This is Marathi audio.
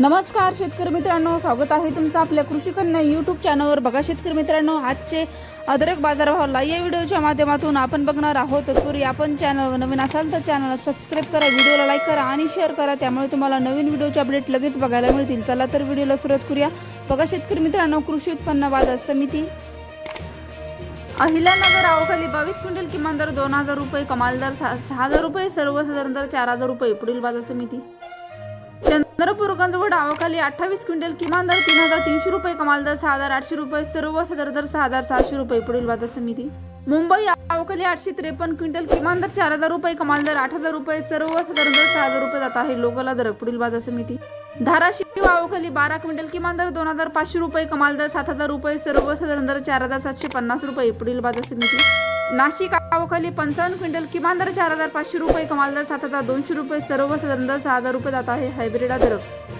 नमस्कार शेतकरी मित्रांनो. स्वागत आहे तुमचं आपल्या कृषी कन्या यूट्यूब चॅनलवर बघा शेतकरी मित्रांनो आजचे अदरक बाजारभावाला या व्हिडिओच्या माध्यमातून आपण बघणार आहोत. तत्पूर्वी आपण चॅनलवर नवीन असाल तर चॅनलला सबस्क्राईब करा व्हिडिओला लाईक करा आणि शेअर करा. त्यामुळे तुम्हाला नवीन व्हिडिओचे अपडेट लगेच बघायला मिळतील. चला तर व्हिडिओला सुरुवात करूया. बघा शेतकरी मित्रांनो कृषी उत्पन्न बाजार समिती अहिल्यानगर आवखाली बावीस क्विंटल किमान दर दोन हजार रुपये कमाल दर सहा सहा हजार रुपये सर्वसाधारण दर चार हजार रुपये. पुढील बाजार समिती. चंद्रपूर गंजवड अठ्ठावीस क्विंटल किमान दर तीन हजार तीनशे रुपये कमाल दर सहा हजार आठशे रुपये सर्व सदर दर सहा हजार सहाशे रुपये पुढील बाजार समिती. मुंबई अवकाली आठशे त्रेपन्न क्विंटल किमान दर चार हजार रुपये कमाल दर आठ हजार रुपये सर्व सदर दर सहा हजार रुपये जात आहे. लोकला दर पुढील बाजार समिती. धाराशिव वावखली बारा क्विंटल किमान दर दोन हजार पाचशे रुपये कमाल दर सात हजार रुपये सर्वसाधारण दर चार हजार सातशे पन्नास रुपये पुढील बाजार समिती. नाशिक अवकाली पंचावन्न क्विंटल किमान दर चार हजार पाचशे रुपये कमाल दर सात हजार दोनशे रुपये सर्वसाधारण दर सहा हजार रुपये जात आहे हायब्रिड अदरक